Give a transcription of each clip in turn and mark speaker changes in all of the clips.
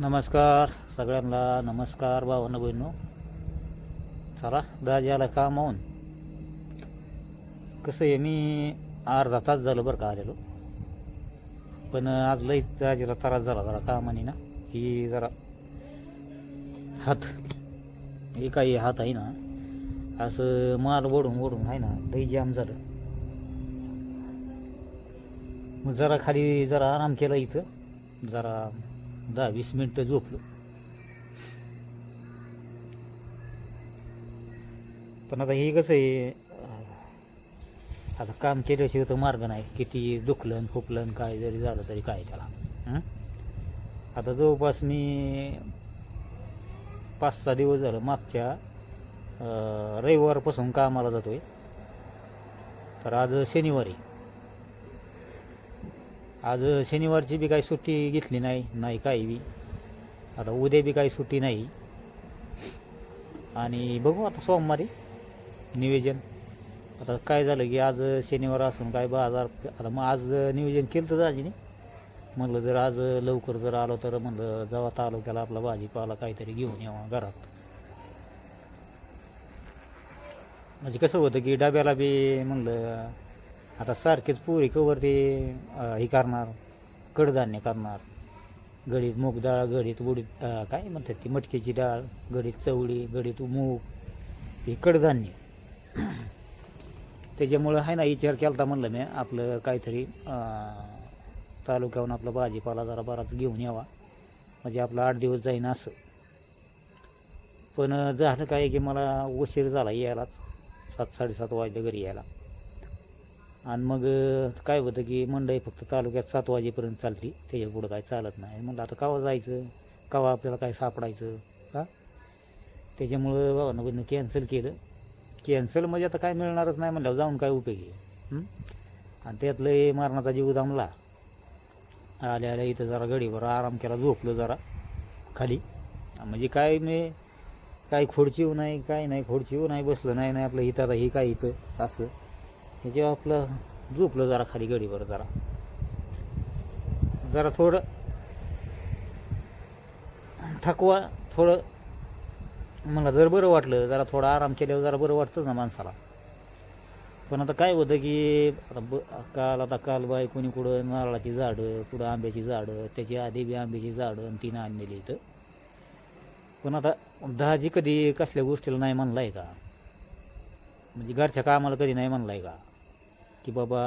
Speaker 1: नमस्कार सगळ्यांना नमस्कार भावानं बहिणू चला दाजी काम कामावून. कसं आहे मी अर्धा तास झालं बरं का आलेलो. पण आज लई दाजीला त्रास झाला जरा कामाने ना. ही जरा हात हे काही हात आहे ना. असं माल ओढून ओढून आहे ना लई जाम झालं. मग जरा खाली जरा आराम केला इथं. जरा दहा वीस मिनटं झोपलो. पण आता हे कसं आहे आता काम केल्याशिवाय तर मार्ग नाही. किती दुखलं फुकलं काय जरी झालं तरी काय त्याला. आता जवळपास मी पाच सहा दिवस झालं मागच्या रविवारपासून कामाला जातो आहे तर आज शनिवारी आज शनिवारची बी काही सुट्टी घेतली नाही नाही काही बी. आता उद्या बी काही सुट्टी नाही. आणि बघू आता सोमवारी नियोजन. आता काय झालं की आज शनिवार असून काय बाजार आता मग आज नियोजन केलं तर आजीने म्हणलं जर आज लवकर जर आलो तर म्हणलं जेव्हा तालुक्याला आपला भाजीपाला काहीतरी घेऊन यावा घरात. म्हणजे कसं होतं की डब्याला बी म्हणलं आता सारखेच पुरी कवर ते हे करणार कडधान्य करणार. गडीत मूग डाळ गडीत उडीत काय म्हणतात ती मटकीची डाळ गडीत चवळी गडीत मूग हे कडधान्य. त्याच्यामुळं आहे ना विचार केला होता म्हणलं मी आपलं काहीतरी तालुक्याहून आपला भाजीपाला जरा बराच घेऊन यावा. म्हणजे आपलं आठ दिवस जाईन असं. पण झालं काय की मला उशीर झाला यायलाच. सात साडेसात वाजले घरी यायला. आणि मग काय होतं की मंडई फक्त तालुक्यात सात वाजेपर्यंत चालते. त्याच्या पुढं काय चालत नाही. म्हणलं आता केव्हा जायचं? केव्हा आपल्याला काय सापडायचं? का त्याच्यामुळं बाबांना बहिणं कॅन्सल केलं. कॅन्सल म्हणजे आता काय मिळणारच नाही म्हणल्यावर जाऊन काय उपयोगी हं? आणि त्यातलं हे मारणाचा जीव जमला. आल्या आल्या इथं जरा गडीवर आराम केला झोपलो जरा खाली. म्हणजे काय मी काही खोडचीव नाही काय नाही खोडचीव नाही बसलं. नाही नाही आपलं इथं आता हे काय इथं? असं. जेव्हा आपलं झोपलं जरा खाली गडीवर जरा. जरा थोडं थकवा थोडं मला जर बरं वाटलं जरा थोडं आराम केल्यावर जरा बरं वाटतं ना माणसाला. पण आता काय होतं की आता ब काल आता काल बाय कोणी कुठं नारळाची झाडं कुठं आंब्याची झाडं त्याची आधी बी आंब्याची झाडं आणि तिनं आणलेली इथं. पण आता दहाजी कधी कसल्या गोष्टीला नाही म्हणला आहे का? म्हणजे घरच्या कामाला कधी नाही म्हणला आहे का? की बाबा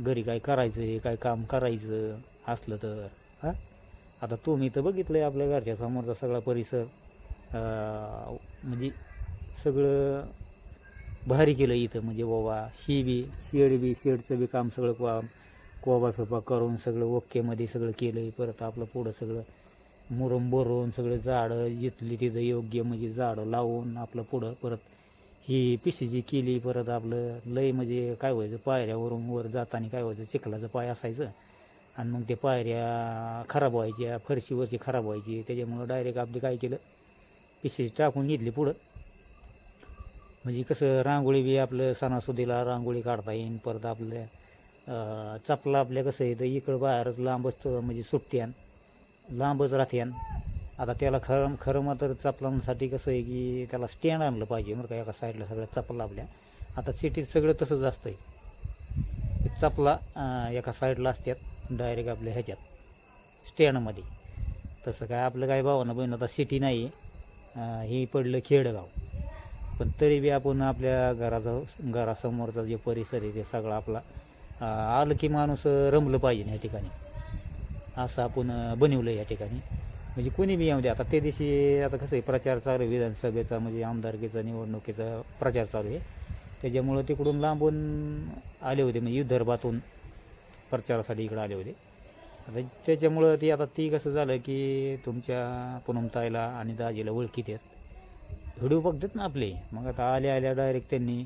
Speaker 1: घरी काय करायचं आहे काय काम करायचं असलं तर हां? आता तुम्ही तर बघितलं आहे आपल्या घरच्या समोरचा सगळा परिसर म्हणजे सगळं भारी केलं इथं. म्हणजे बाबा ही बी शेड बी शेडचं बी काम सगळं को कोबा फिरपा करून सगळं ओकेमध्ये सगळं केलं आहे परत आपलं पुढं सगळं मुरम भरून सगळं झाडं जिथली तिथं योग्य म्हणजे झाडं लावून आपलं पुढं परत ही पिशी जी केली परत आपलं लय म्हणजे काय व्हायचं पायऱ्यावरून वर जाताना काय व्हायचं चिखलाचं पाय असायचं. आणि मग ते पायऱ्या खराब व्हायच्या फरशीवरची खराब व्हायची. त्याच्यामुळं डायरेक्ट आपली काय केलं पिशी टाकून घेतली पुढं. म्हणजे कसं रांगोळी बी आपलं सणासुदीला रांगोळी काढता येईन परत आपल्या चपला आपल्या कसं आहे तर इकडं बाहेरच लांबच असतो म्हणजे सुट्ट्यान लांबच राहत्यान. आता त्याला खरं खरं मात्र चपलांसाठी कसं आहे की त्याला स्टँड आणलं पाहिजे बरं का एका साईडला सगळ्या चपला आपल्या आता सिटीत सगळं तसंच असतं आहे चपला एका साईडला असतात डायरेक्ट आपल्या ह्याच्यात स्टँडमध्ये तसं काय आपलं काय भावना बहीण आता सिटी नाही आहे हे पडलं खेडगाव. पण तरी बी आपण आपल्या घराचा घरासमोरचा जे परिसर आहे ते सगळा आपला आलं की माणूस रमलं पाहिजे ह्या ठिकाणी. असं आपण बनवलं या ठिकाणी. म्हणजे कोणी बी येऊ दे. आता त्या दिवशी आता कसं आहे प्रचार चालू आहे विधानसभेचा म्हणजे आमदारकीचा निवडणुकीचा प्रचार चालू आहे. त्याच्यामुळं तिकडून लांबून आले होते म्हणजे विदर्भातून प्रचारासाठी इकडं आले होते. आता त्याच्यामुळं ती आता ती कसं झालं की तुमच्या पुनमताईला आणि दाजीला ओळखीत आहेत. व्हिडिओ बघतात ना आपले. मग आता आल्या आल्या डायरेक्ट त्यांनी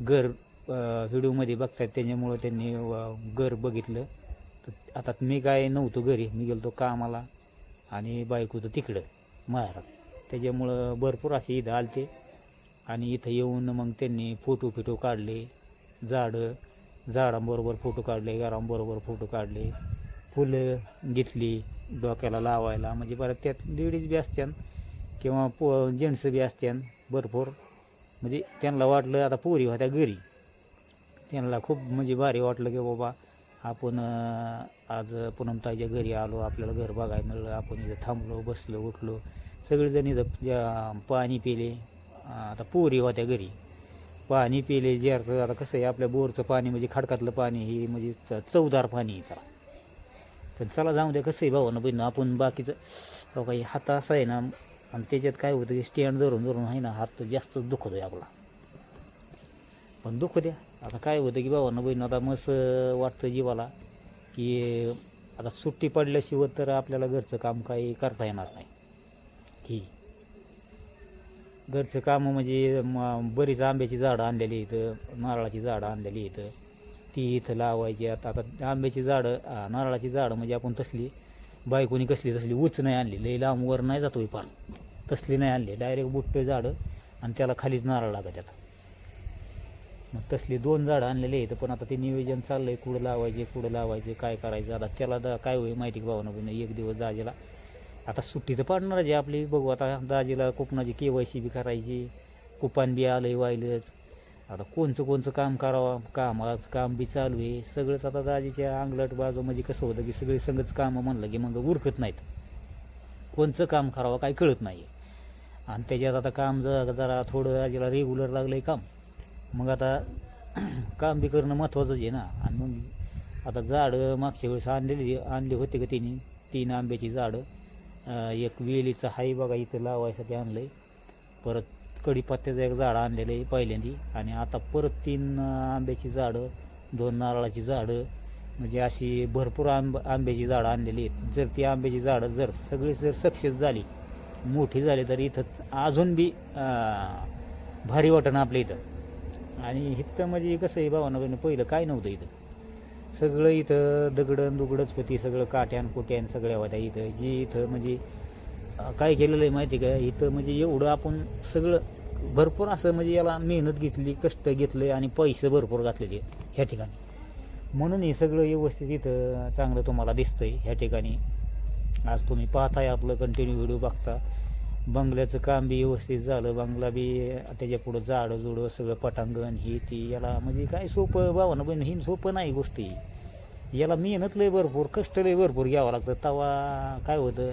Speaker 1: घर व्हिडिओमध्ये बघतात त्याच्यामुळं त्यांनी घर बघितलं. तर आता मी काय नव्हतो घरी मी गेलो कामाला. आणि बायको तर तिकडं माहेरात त्याच्यामुळं भरपूर असे इथं आलते. आणि इथं येऊन मग त्यांनी फोटो फिटो काढले झाडं झाडांबरोबर फोटो काढले घरांबरोबर फोटो काढले फुलं घेतली डोक्याला लावायला. म्हणजे परत त्यात लेडीज बी असत्यान किंवा पो जेंट्स बी असत्यान भरपूर. म्हणजे त्यांना वाटलं आता पोरी होत्या घरी. त्यांना खूप म्हणजे भारी वाटलं की बाबा आपण आज पूनमताईच्या घरी आलो आपल्याला घर बघायला मिळलं आपण इथं थांबलो बसलो उठलो. सगळेजण इथं पाणी पिले. आता पोरी होत्या घरी. पाणी पिले जेरचं आता कसं आहे आपल्या बोरचं पाणी म्हणजे खडकातलं पाणी हे म्हणजे च- चवदार पाणी आहे चला पण चला जाऊ द्या कसं आहे भावानं बहिण आपण बाकीचं काही हात असा आहे ना आणि त्याच्यात काय होतं की स्टँड धरून धरून आहे ना हात जास्त दुखतो आहे आपला. पण दुखू द्या. आता काय होतं की भावानं बहीण आता मस्त वाटतं जीवाला की आता सुट्टी पडल्याशिवाय तर आपल्याला घरचं काम काही करता येणार नाही. ही घरचं काम म्हणजे म- बरीच आंब्याची झाडं आणलेली इथं नारळाची झाडं आणलेली इथं ती इथं लावायची. आता आता आंब्याची झाडं नारळाची झाडं म्हणजे आपण तसली बायकोनी कसली तसली उच नाही आणली. लई लांबवर नाही जातो पान. तसली नाही आणली. डायरेक्ट बुट्टे झाडं आणि त्याला खालीच नारळ लागत आता मग तसली दोन झाडं आणलेली आहेत पण आता ते नियोजन चाललं आहे कुठं लावायचे कुठं लावायचे काय करायचं आता त्याला दा काय होईल माहिती की भावना? पण एक दिवस दाजीला. आता सुट्टी तर पाडणारच आहे आपली बघू आता दाजीला कोकणाची के वाय सी बी करायची कुपान बी आलं आहे वाहिलंच आता कोणचं कोणचं काम करावं कामाचं काम बी चालू आहे. सगळंच आता दाजीच्या अंगलट बाजू म्हणजे कसं होतं की सगळी संगच कामं म्हणलं की मग उरकत नाहीत. कोणचं काम करावं काय कळत नाही आणि त्याच्यात आता काम जरा जरा थोडं दाजीला रेग्युलर लागलं आहे काम. मग आता काम बी करणं महत्त्वाचंच आहे ना. आणि मग आता झाडं मागच्या वेळेस आणलेली आणली होती का तिने? तीन आंब्याची झाडं. एक वेलीचं हाय बघा इथं लावायसाठी आणलं आहे परत कडीपत्त्याचं एक झाड आणलेलं आहे पहिल्यांदी. आणि आता परत तीन आंब्याची झाडं दोन नारळाची झाडं म्हणजे अशी भरपूर आंब आंब्याची झाडं आणलेली आहेत. जर ती आंब्याची झाडं जर सगळी जर सक्सेस झाली मोठी झाली तर इथं अजून बी भारी वाटणं आपल्या इथं. आणि इथं म्हणजे कसं आहे भावानं बहिणी पहिलं काय नव्हतं इथं. सगळं इथं दगडं दुगडंच होती सगळं काट्यान कुट्यान सगळ्या होत्या इथं. जी इथं म्हणजे काय केलेलं आहे माहिती आहे का? इथं म्हणजे एवढं आपण सगळं भरपूर असं म्हणजे याला मेहनत घेतली कष्ट घेतले आणि पैसे भरपूर घातलेले आहेत ह्या ठिकाणी. म्हणून हे सगळं व्यवस्थित इथं चांगलं तुम्हाला दिसतंय ह्या ठिकाणी. आज तुम्ही पाहताय आपलं कंटिन्यू व्हिडिओ बघता. बंगल्याचं काम बी व्यवस्थित झालं. बंगला बी त्याच्या पुढं झाडं जुडं सगळं पटांगण ही ती याला म्हणजे काय सोपं भावानं पण ही सोपं नाही गोष्टी याला मेहनत लय भरपूर कष्ट लय भरपूर घ्यावं लागतं. तवा काय होतं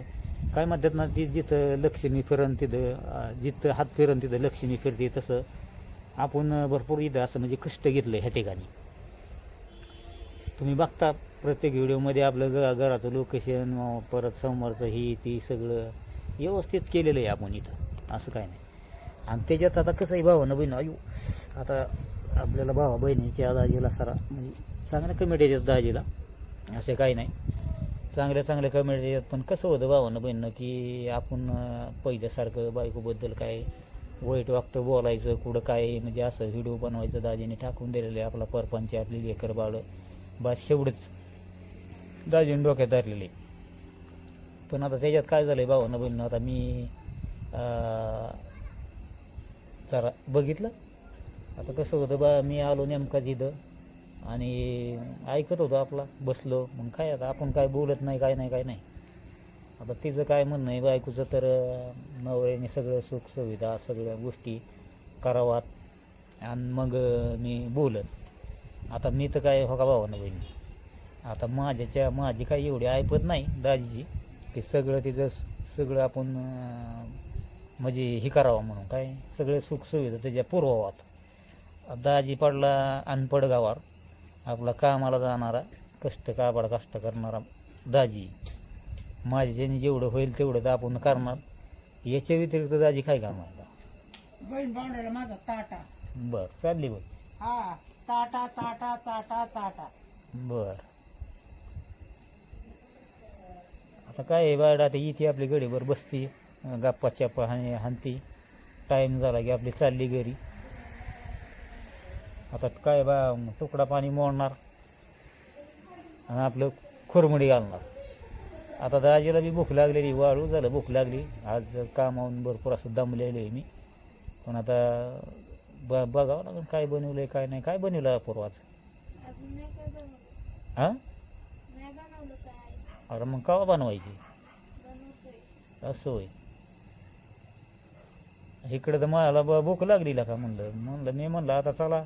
Speaker 1: काय म्हणतात ना ती जिथं लक्ष्मी फिरण तिथं जिथं हात फिरण तिथं लक्ष्मी फिरते तसं आपण भरपूर इथं असं म्हणजे कष्ट घेतलं ह्या ठिकाणी. तुम्ही बघता प्रत्येक व्हिडिओमध्ये आपलं ग घराचं लोकेशन परत समोरचं ही ती सगळं. व्यवस्थित केलेलं आहे आपण इथं. असं काय नाही. आणि त्याच्यात आता कसं आहे भावानं बहीण आयु. आता आपल्याला भावा बहिणीच्या दाजीला सरा म्हणजे चांगल्या कमेटी येतात दाजीला. असे काही नाही. चांगल्या चांगल्या कमेटी येतात पण कसं होतं भावानं बहिणं की आपण पहिल्यासारखं बायकोबद्दल काय वाईट वागतं बोलायचं कुठं काय म्हणजे असं व्हिडिओ बनवायचं दाजीने टाकून दिलेलं आहे आपला परपंच आपली लेकर बाळ. बस एवढंच. दाजीने डोक्यात धरलेले पण आता त्याच्यात काय झालं आहे भावानं बहिणं आता मी जरा बघितलं. आता कसं होतं बा मी आलो नेमका तिथं आणि ऐकत होतो आपला बसलो. मग काय आता आपण काय बोलत नाही काय नाही काय नाही. आता तिचं काय म्हणणं आहे बायकोचं तर नवऱ्याने सगळं सुखसुविधा सगळ्या गोष्टी करावात. आणि मग मी बोलत. आता मी तर काय हो का भावानं बहिणी. आता माझ्याच्या माझी काही एवढी ऐपत नाही दाजीची. की सगळं तिचं सगळं आपण म्हणजे हे करावं म्हणून. काय? सगळे सुखसुविधा त्याच्या पुरवावात दाजी पडला अनपड गावावर आपला कामाला जाणारा कष्ट काबाड कष्ट करणारा दाजी. माझ्याच्याने जेवढं होईल तेवढं तर आपण करणार. याच्या व्यतिरिक्त दाजी काय काम आहे?
Speaker 2: बहीण माझा ताटा.
Speaker 1: बर चालली बघ
Speaker 2: हा ताटा ताटा ताटा ताटा.
Speaker 1: बर. आता काय आहे बायडा आता इथे आपली गडीवर बसती गप्पा चप्पा हानी हानती टाईम झाला की आपली चालली घरी. आता काय बा तुकडा पाणी मोडणार आणि आपलं खुरमडी घालणार. आता दाजीला बी भूक लागलेली वाळू झालं भूक लागली. आज कामावून भरपूर असं दमलेलं आहे मी. पण आता ब बघावं लागेल काय बनवलं आहे काय नाही काय बनवलं. पूर्वाच हां? अरे मग कवा बनवायची? असं होय. इकडे तर मला ब- भूक लागली का म्हणलं? म्हणलं मी म्हणलं आता चला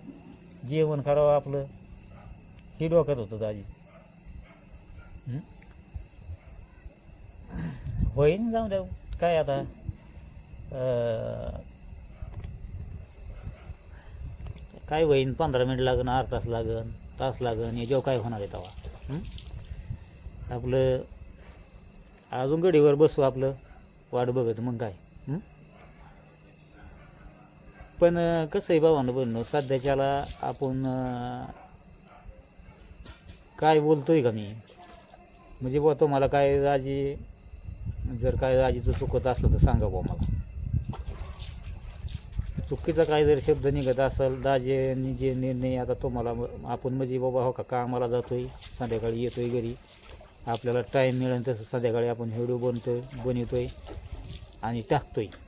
Speaker 1: जेवण करावं आपलं. हे डोक्यात होतं दाजी. होईन जाऊ द्या. काय आता? काय होईन? पंधरा मिनिट लागन अर्धा तास लागन तास लागन याच्यावर काय होणार आहे तेव्हा. आपलं अजून गडीवर बसू आपलं वाट बघत मग काय पण कसं आहे भावानं बनणं सध्याच्याला आपण काय बोलतोय का मी? म्हणजे बुवा तुम्हाला काय राजी जर काय राजीचं चुकत असलं तर सांगा बुवा मला. चुकीचा काय जर शब्द निघत असेल दाजेनी जे निर्णय आता तुम्हाला आपण म्हणजे बाबा हो का कामाला जातोय संध्याकाळी येतोय घरी. आपल्याला टाईम मिळेल तसं संध्याकाळी आपण व्हिडिओ बनवतो आहे आणि टाकतो आहे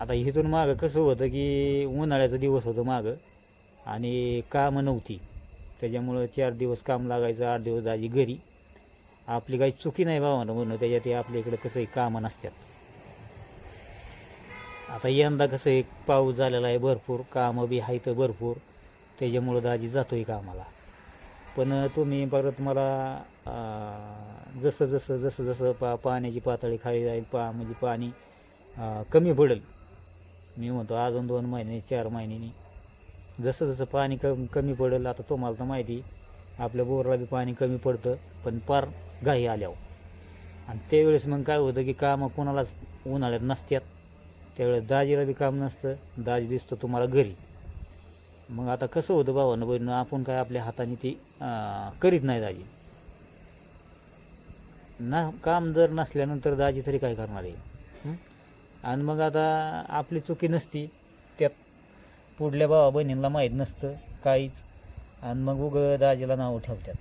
Speaker 1: आता इथून मागं कसं होतं की उन्हाळ्याचा दिवस होतं मागं आणि कामं नव्हती. त्याच्यामुळं चार दिवस काम लागायचं आठ दिवस दाजी घरी. आपली काही चुकी नाही भावानं म्हणून त्याच्यात ते आपल्या इकडं कसंही कामं नसतात आता यंदा कसं एक पाऊस झालेला आहे भरपूर कामं बी आहेत भरपूर. त्याच्यामुळं दाजी जातो आहे कामाला. पण तुम्ही परत मला जसं जसं जसं जसं पा पाण्याची पातळी खाली जाईल पा म्हणजे पाणी कमी पडेल. मी म्हणतो अजून दोन महिने चार महिन्यांनी. जसं जसं पाणी कमी कमी पडेल आता तुम्हाला तर माहिती आपल्या बोरला बी पाणी कमी पडतं पण पार घाई आल्यावर. आणि त्यावेळेस मग काय होतं की कामं कोणालाच उन्हाळ्यात नसतात. त्यावेळेस दाजीला बी काम नसतं दाजी दिसतो तुम्हाला घरी. मग आता कसं होतं भावानं बहिणं आपण काय आपल्या हाताने ती करीत नाही दाजी. ना काम जर नसल्यानंतर दाजी तरी काय करणार आहे? आणि मग आता आपली चुकी नसती त्यात पुढल्या भावा बहिणींना माहीत नसतं काहीच. आणि मग उग दाजीला नावं ठेवतात.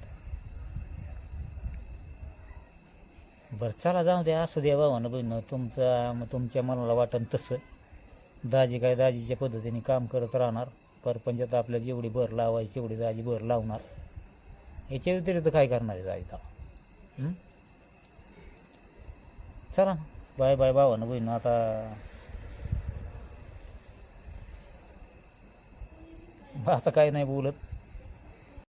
Speaker 1: बरं चला जाऊ द्या असू द्या भावानं बहिणं. तुमचा मग तुमच्या मनाला वाटन तसं. दाजी काय दाजीच्या पद्धतीने काम करत राहणार. परपंचात आपल्याला जेवढी भर लावायची तेवढी जायची भर लावणार. याच्या व्यतिरिक्त काय करणार आहे जायचा? चला. बाय बाय भावानं बहिणं. आता आता काय नाही बोलत.